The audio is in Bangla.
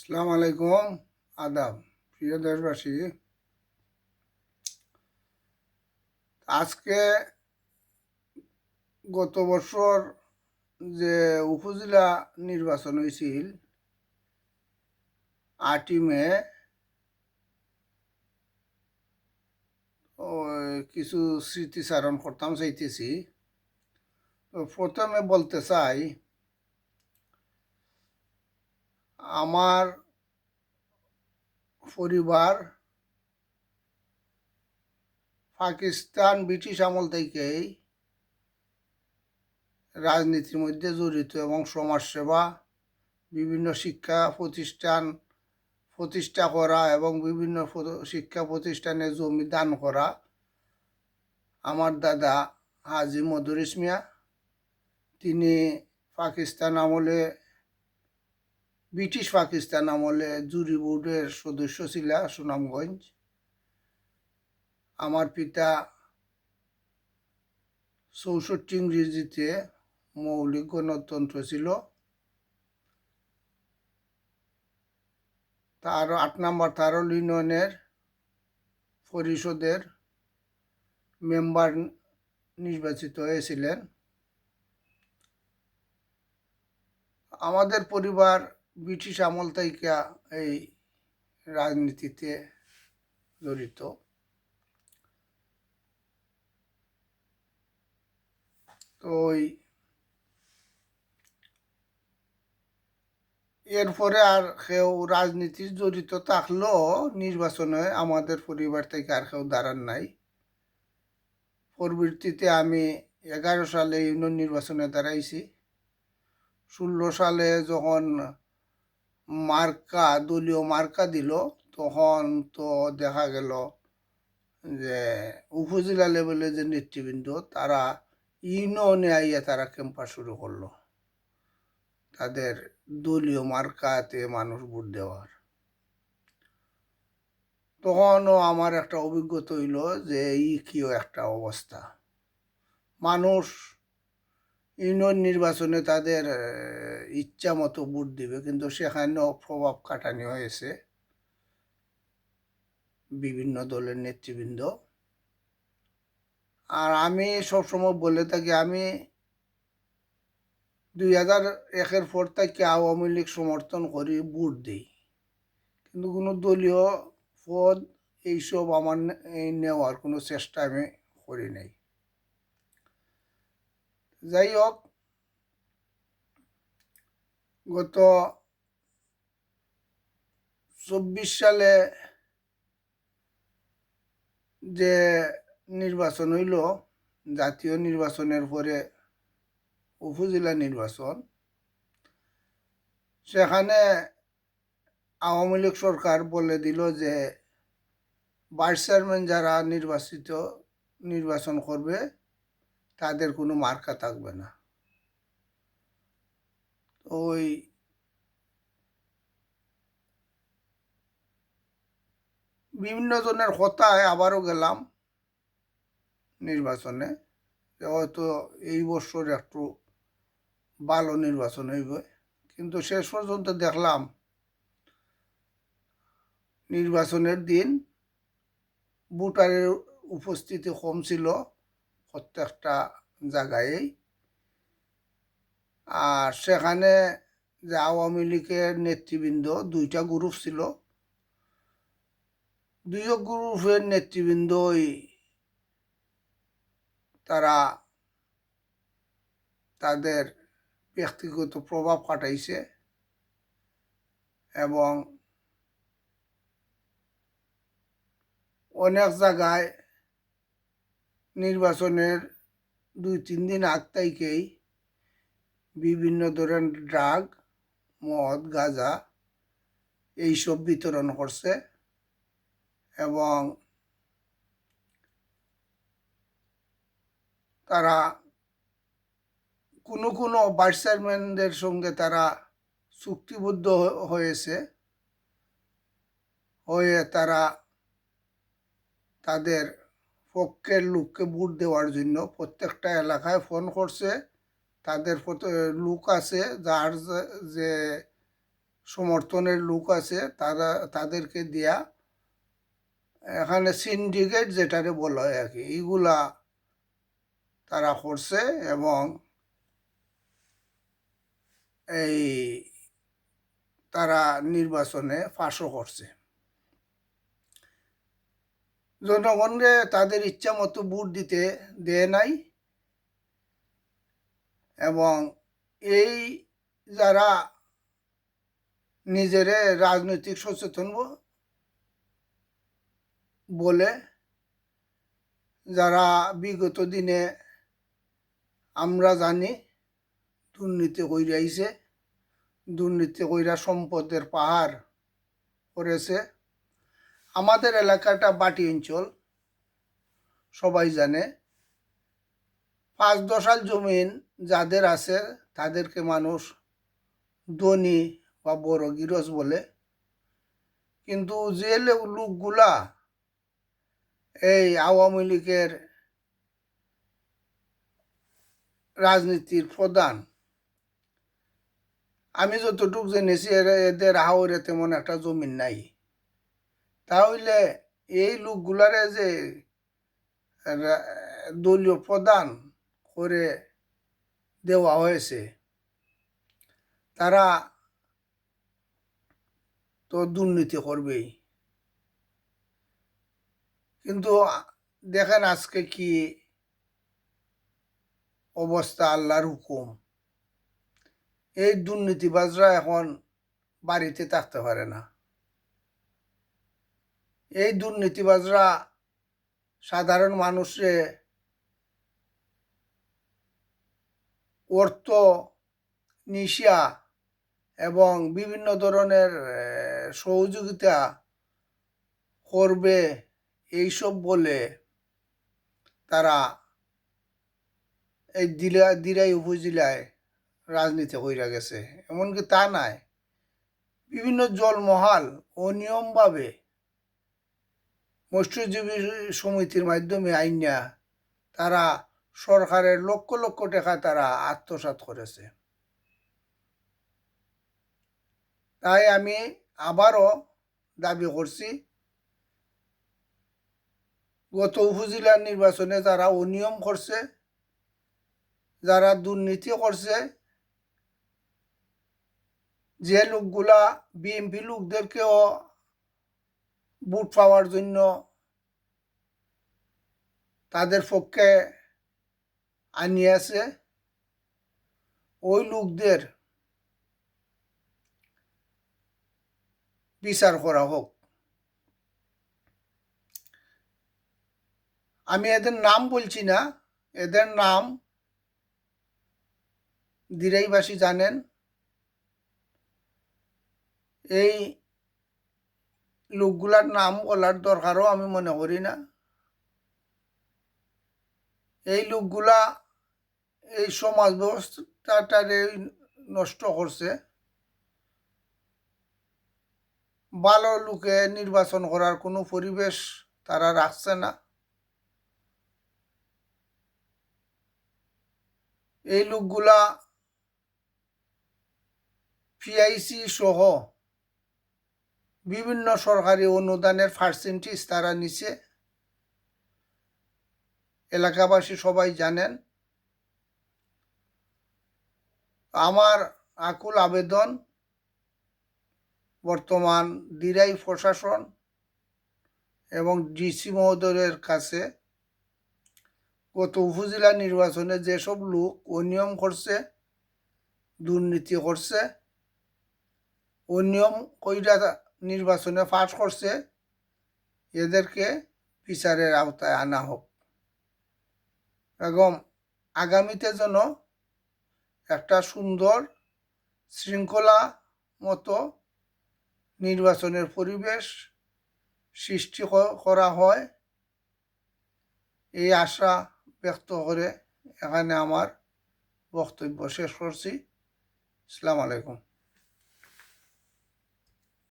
সালাম আলাইকুম, আদাব, প্রিয় দেশবাসী। আজকে গত বছর যে উপজেলা নির্বাচন হয়েছিল, আটই মে কিছু স্মৃতিচারণ করতাম চাইতেছি। প্রথমে বলতে চাই আমার পরিবার পাকিস্তান, ব্রিটিশ আমল থেকেই রাজনীতির মধ্যে জড়িত এবং সমাজসেবা, বিভিন্ন শিক্ষা প্রতিষ্ঠান প্রতিষ্ঠা করা এবং বিভিন্ন শিক্ষা প্রতিষ্ঠানে জমি দান করা আমার দাদা হাজি মধুর ইসমিয়া। তিনি পাকিস্তান আমলে ব্রিটিশ পাকিস্তান আমলে জুরি বোর্ডের সদস্য ছিল সুনামগঞ্জ। আমার পিতা চৌষট্টি ইংরেজিতে মৌলিক গণতন্ত্র ছিল। তার আট নম্বর তারল ইউনিয়নের পরিষদের মেম্বার নির্বাচিত হয়েছিলেন। আমাদের পরিবার ব্রিটিশ আমল থেকে এই রাজনীতিতে জড়িত। তো ওই এরপরে আর কেউ রাজনীতি জড়িত থাকলেও নির্বাচনে আমাদের পরিবার থেকে আর কেউ দাঁড়ান নাই। পরবর্তীতে আমি এগারো সালে ইউনিয়ন নির্বাচনে দাঁড়াইছি। ষোলো সালে যখন মার্কা, দলীয় মার্কা দিল, তখন তো দেখা গেল যে উপজেলা লেভেলে যে নেতৃবৃন্দ, তারা ইউনিয়নে আইয়া তারা ক্যাম্পা শুরু করল। তাদের দলীয় মার্কাতে মানুষ ভোট দেওয়ার। তখনও আমার একটা অভিজ্ঞতা হইল যে এই কিও একটা অবস্থা। মানুষ ইউনিয়ন নির্বাচনে তাদের ইচ্ছা মতো ভোট দিবে, কিন্তু সেখানেও প্রভাব খাটানি হয়েছে। বিভিন্ন দলের নেতৃবৃন্দ। আর আমি সবসময় বলে থাকি, আমি দুই হাজার একের পর থেকে আওয়ামী লীগ সমর্থন করি, ভোট দিই। কিন্তু কোনো দলীয় পদ এইসব আমার নেওয়ার কোনো চেষ্টা আমি করি নাই। যাই হোক গত চব্বিশ সালে যে নির্বাচন হইল, জাতীয় নির্বাচনের পরে উপজেলা নির্বাচন, সেখানে আওয়ামী লীগ সরকার বলে দিল যে ভাইস চেয়ারম্যান যারা নির্বাচিত, নির্বাচন করবে তাদের কোনো মার্কা থাকবে না। ওই বিভিন্ন জনের কথায় আবারও গেলাম নির্বাচনে। হয়তো এই বছর একটু ভালো নির্বাচন হইবে। কিন্তু শেষ পর্যন্ত দেখলাম নির্বাচনের দিন ভোটারের উপস্থিতি কম ছিল। প্রত্যেকটা জায়গায় আর সেখানে যে আওয়ামী লীগের নেতৃবৃন্দ, দুইটা গ্রুপ ছিল। দুই গ্রুপের নেতৃবৃন্দই তারা তাদের ব্যক্তিগত প্রভাব খাটাইছে এবং অনেক জায়গায় নির্বাচনের দুই, তিন দিন আগ থেকেই বিভিন্ন ধরনের ড্রাগ, মদ, গাঁজা এইসব বিতরণ করছে এবং তারা কোনো কোনো ভাইস চেয়ারম্যানদের সঙ্গে তারা চুক্তিবদ্ধ হয়েছে। হয়ে তারা তাদের পক্ষের লোককে ভোট দেওয়ার জন্য প্রত্যেকটা এলাকায় ফোন করছে। তাদের লোক আছে, যার যে- যে সমর্থনের লোক আছে, তারা, তাদেরকে দেয়া। এখানে সিন্ডিকেট যেটারে বলা হয় আর কি, এইগুলা তারা করছে এবং এই তারা নির্বাচনে ফাঁসও করছে। জনগণকে তাদের ইচ্ছা মতো ভোট দিতে দেয় নাই এবং এই যারা নিজেরে রাজনৈতিক সচেতন বলে যারা বিগত দিনে আমরা জানি দুর্নীতি কইরা আইছে, দুর্নীতি কইরা সম্পদের পাহাড় করেছে আমাদের এলাকাটা বাটি অঞ্চল, সবাই জানে। পাঁচ দশাল জমিন যাদের আছে, তাদেরকে মানুষ ধনী বা বড় গিরস বলে। কিন্তু যে লোকগুলা এই আওয়ামী লীগের রাজনীতির প্রধান, আমি যতটুকু জেনেছি এদের হাওরে তেমন একটা জমিন নাই। তাহলে এই লোকগুলারে যে দলীয় প্রদান করে দেওয়া হয়েছে, তারা তো দুর্নীতি করবেই। কিন্তু দেখেন আজকে কি অবস্থা আল্লাহর হুকুম। এই দুর্নীতিবাজরা এখন বাড়িতে থাকতে পারে না। এই দুর্নীতিবাজরা সাধারণ মানুষে অর্থ নিশা এবং বিভিন্ন ধরনের সহযোগিতা করবে এইসব বলে তারা এই দিলা, দিরাই উপজেলায় রাজনীতি কইরা গেছে। এমনকি তা নাই। বিভিন্ন জলমহাল অনিয়মভাবে মৎস্যজীবী সমিতির মাধ্যমে আইনা তারা সরকারের লক্ষ লক্ষ টাকা তারা আত্মসাৎ করেছে। তাই আমি আবারও দাবি করছি, গত উপজেলার নির্বাচনে যারা অনিয়ম করছে, যারা দুর্নীতি করছে, যে লোকগুলা বিএমপি লোকদেরকেও ভোট পাওয়ার জন্য তাদের পক্ষে আনিয়েছে ওই লোকদের বিচার করা হোক। আমি এদের নাম বলছি না, এদের নাম দিরাইবাসী জানেন। এই লোকগুলার নাম বলার দরকারও আমি মনে করি না। এই লোকগুলা এই সমাজ ব্যবস্থাটারে নষ্ট করছে। ভালো লোকে নির্বাচন করার কোনো পরিবেশ তারা রাখছে না। এই লোকগুলা পিআইসি সহ বিভিন্ন সরকারি অনুদানের পার্সেন্টেজ তারা নিচে এলাকাবাসী সবাই জানেন। আমার আকুল আবেদন, বর্তমান দিরাই প্রশাসন এবং ডিসি মহোদয়ের কাছে গত উপজেলা নির্বাচনে যেসব লোক অনিয়ম করছে, দুর্নীতি করছে, অনিয়ম কইরা নির্বাচনে পাশ করছে, এদেরকে বিচারের আওতায় আনা হোক। এবং আগামীতে যেন একটা সুন্দর শৃঙ্খলা মতো নির্বাচনের পরিবেশ সৃষ্টি করা হয়, এই আশা ব্যক্ত করে এখানে আমার বক্তব্য শেষ করছি। আসসালামু আলাইকুম।